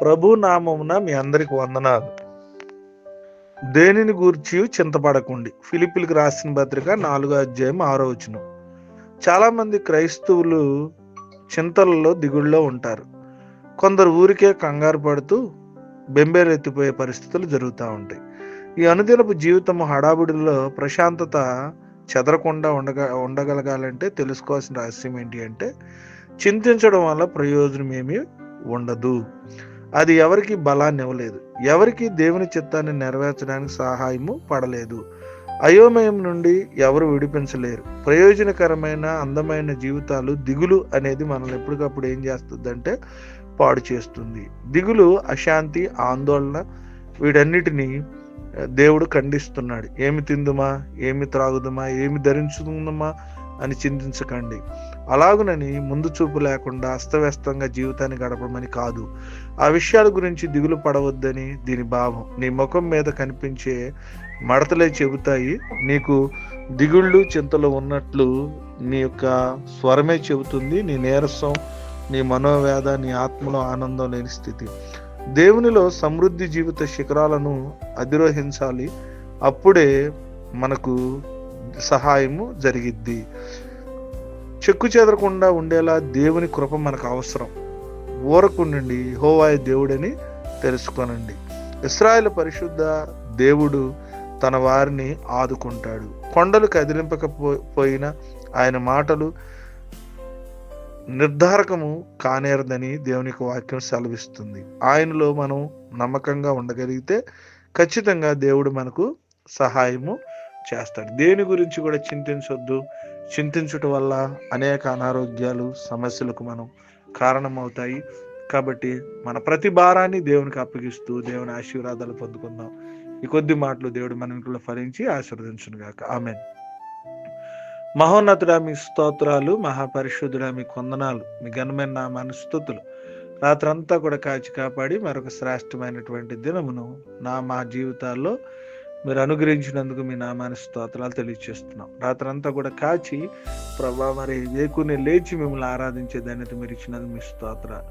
ప్రభు నామమున మీ అందరికి వందనాలు. దేనిని గూర్చి చింతపడకండి. ఫిలిపిలకు రాసిన పత్రిక నాలుగో అధ్యాయం ఆరో వచనం. చాలామంది క్రైస్తవులు చింతలలో దిగుళ్ళలో ఉంటారు. కొందరు ఊరికే కంగారు పడుతూ బెంబేరెత్తిపోయే పరిస్థితులు జరుగుతూ ఉంటాయి. ఈ అనుదినపు జీవితం హడాబుడిలో ప్రశాంతత చెదరకుండా ఉండగ ఉండగలగాలంటే తెలుసుకోవాల్సిన రహస్యం ఏంటి అంటే చింతించడం వల్ల ప్రయోజనం ఏమీ ఉండదు. అది ఎవరికి బలాన్ని ఇవ్వలేదు ఎవరికి దేవుని చిత్తాన్ని నెరవేర్చడానికి సహాయము పడలేదు. అయోమయం నుండి ఎవరు విడిపించలేరు. ప్రయోజనకరమైన అందమైన జీవితాలు దిగులు అనేది మనల్ని ఎప్పటికప్పుడు ఏం చేస్తుందంటే పాడు చేస్తుంది. దిగులు అశాంతి ఆందోళన వీటన్నిటినీ దేవుడు ఖండిస్తున్నాడు. ఏమి తిందుమా? ఏమి త్రాగుదుమా? ఏమి ధరించుకుందామా? అని చింతించకండి. అలాగునని ముందు చూపు లేకుండా అస్తవ్యస్తంగా జీవితాన్ని గడపమని కాదు. ఆ విషయాల గురించి దిగులు పడవద్దని దీని భావం. నీ ముఖం మీద కనిపించే మడతలే చెబుతాయి. నీకు దిగుళ్ళు చింతలు ఉన్నట్లు నీ యొక్క స్వరమే చెబుతుంది. నీ నీరసం నీ మనోవేద నీ ఆత్మలో ఆనందం లేని స్థితి. దేవునిలో సమృద్ధి జీవిత శిఖరాలను అధిరోహించాలి. అప్పుడే మనకు సహాయము జరిగిద్ది. చెక్కు చెదరకుండా ఉండేలా దేవుని కృప మనకు అవసరం. ఊరకుండండి హోవాయి దేవుడని తెలుసుకోనండి. ఇస్రాయల్ పరిశుద్ధ దేవుడు తన వారిని ఆదుకుంటాడు. కొండలు కదిలింపకపోయిన ఆయన మాటలు నిర్ధారకము కానేరదని దేవునికి వాక్యం సెలవిస్తుంది. ఆయనలో మనం నమ్మకంగా ఉండగలిగితే ఖచ్చితంగా దేవుడు మనకు సహాయము చేస్తాడు. దేని గురించి కూడా చింతించొద్దు. చింతించటం వల్ల అనేక అనారోగ్యాలు సమస్యలకు మనం కారణమవుతాయి. కాబట్టి మన ప్రతి భారాన్ని దేవునికి అప్పగిస్తూ దేవుని ఆశీర్వాదాలు పొందుకుందాం. ఈ కొద్ది మాటలు దేవుడు మన ఇంట్లో ఫలించి ఆశీర్వదించును గాక ఆమె మహోన్నతుడా మీ స్తోత్రాలు మహాపరిశుద్ధుడా మీ కొందనాలు మీ ఘనమైన నా మనస్థుతులు రాత్రంతా కూడా కాచి కాపాడి మరొక శ్రేష్టమైనటువంటి దినమును నా మా జీవితాల్లో మీరు అనుగ్రహించినందుకు మీ నామాన్ని స్తోత్రాలు తెలియజేస్తున్నాం. రాత్రంతా కూడా కాచి ప్రభా మరి వేకుని లేచి మిమ్మల్ని ఆరాధించే ధన్యత మీరు ఇచ్చినందుకు మీ స్తోత్ర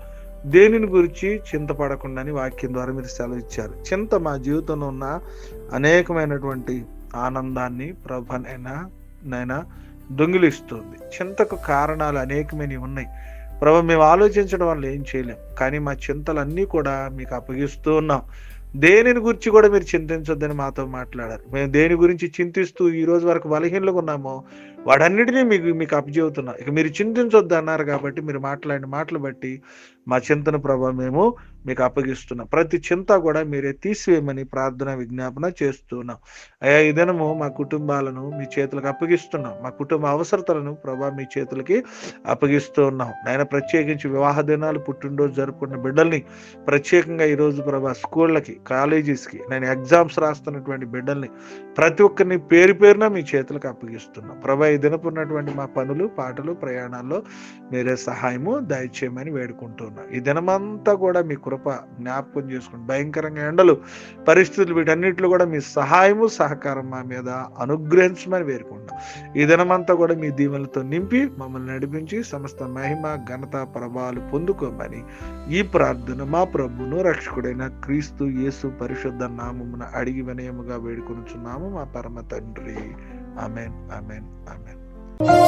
దేనిని గురించి చింతపడకుండా వాక్యం ద్వారా మీరు సెలవు ఇచ్చారు. చింత మా జీవితంలో ఉన్న అనేకమైనటువంటి ఆనందాన్ని ప్రభనైనా నైనా దొంగిలిస్తుంది. చింతకు కారణాలు అనేకమైనవి ఉన్నాయి. ప్రభు మేము ఆలోచించడం వల్ల ఏం చేయలేం. కానీ మా చింతలన్నీ కూడా మీకు అప్పగిస్తూ ఉన్నాం. దేనిని గురించి కూడా మీరు చింతించొద్దని మాతో మాట్లాడారు. మేము దేని గురించి చింతిస్తూ ఈ రోజు వరకు బలహీనలుగా ఉన్నామో వాడన్నిటినీ మీకు మీకు అప్పచెబుతున్నా. ఇక మీరు చింతించొద్దు అన్నారు కాబట్టి మీరు మాట్లాడిన మాటలు బట్టి మా చింతన ప్రభావ మేము మీకు అప్పగిస్తున్నాం. ప్రతి చింత కూడా మీరే తీసివేయమని ప్రార్థన విజ్ఞాపన చేస్తున్నాం అయ్యా ఈ దినము మా కుటుంబాలను మీ చేతులకు అప్పగిస్తున్నాం. మా కుటుంబ అవసరతలను ప్రభా మీ చేతులకి అప్పగిస్తూ ఉన్నాం. నాయన ప్రత్యేకించి వివాహ దినాలు పుట్టినరోజు జరుపుకున్న బిడ్డల్ని ప్రత్యేకంగా ఈరోజు ప్రభా స్కూళ్ళకి కాలేజెస్కి నేను ఎగ్జామ్స్ రాస్తున్నటువంటి బిడ్డల్ని ప్రతి ఒక్కరిని పేరు పేరున మీ చేతులకు అప్పగిస్తున్నాం. ప్రభా ఈ దినపున్నటువంటి మా పనులు పాటలు ప్రయాణాల్లో మీరే సహాయము దయచేయమని వేడుకుంటున్నాం ఈ దినమంతా కూడా మీ కృప జ్ఞాపకం చేసుకుని భయంకరంగా ఎండలు పరిస్థితులు వీటన్నిటిలో కూడా మీ సహాయము సహకారం మా మీద అనుగ్రహించమని వేడుకుంటున్నాం. ఈ దినమంతా కూడా మీ దీవెనలతో నింపి మమ్మల్ని నడిపించి సమస్త మహిమ ఘనత ప్రభావాలు పొందుకోమని ఈ ప్రార్థన మా ప్రభును రక్షకుడైన క్రీస్తు యేసు పరిశుద్ధ నామమున అడిగి వినయముగా వేడుకొనుచున్నాము మా పరమ తండ్రి. Amen amen amen.